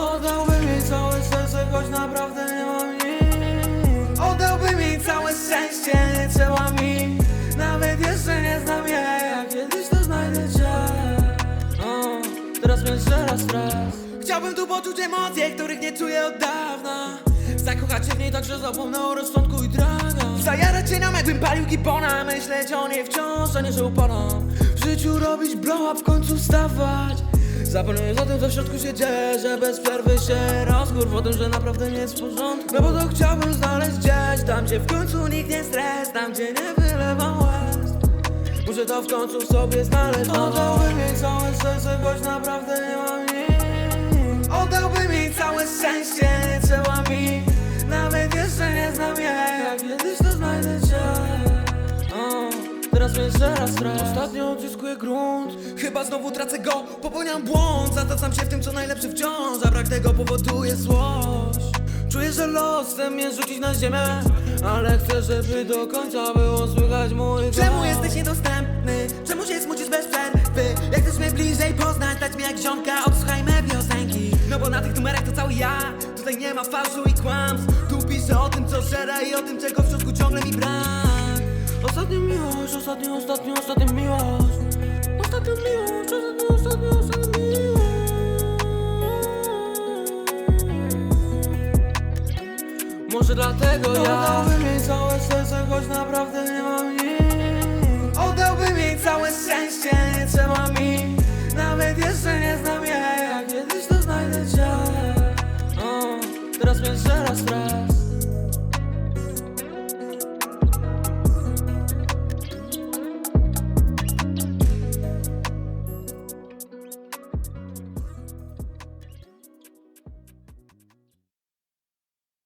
Oddałbym jej całe serce, choć naprawdę nie mam nic. Oddałbym jej całe szczęście, nie trzeba mi tu poczuć emocje, których nie czuję od dawna. Zakochać się w niej tak, że zapomnę o rozsądku i dragach Zajarać się nią jakbym palił gipona Myśleć o niej wciąż, a nie że upadam W życiu robić blow w końcu wstawać. Zapomnieć o tym, co w środku się dzieje Że bez przerwy się rozkurw o tym, że naprawdę nie jest w porządku. No bo to chciałbym znaleźć gdzieś Tam, gdzie w końcu nikt nie stres Tam, gdzie nie wylewam łez. Muszę to w końcu sobie znaleźć. Oddałbym jej całe serce, choć naprawdę nie mam nic mnie raz stres Ostatnio odzyskuję grunt. Chyba znowu tracę go, popełniam błąd. Zatacam się w tym, co najlepsze wciąż. A brak tego powoduje złość. Czuję, że los chce mnie rzucić na ziemię. Ale chcę, żeby do końca było słychać mój głos. Czemu jesteś niedostępny? Czemu się smucisz bez przerwy? Jak chcesz mnie bliżej poznać, dać mi jak ziomka. Odsłuchaj me piosenki. No bo na tych numerach to cały ja. Tutaj nie ma fałszu i kłamstw. Tu piszę o tym, co szera i o tym, czego w środku ciągle mi brak miłość, ostatnio, ostatnio, ostatnio miłość. Ostatnio miłość, ostatnio, ostatnio, ostatnio miłość. Może dlatego ja Oddałbym jej całe serce, choć naprawdę nie mam nic. Oddałbym jej całe szczęście, nie trzeba mi. Nawet jeszcze nie znam jej, jak kiedyś to znajdę cię. O, Teraz mnie raz stres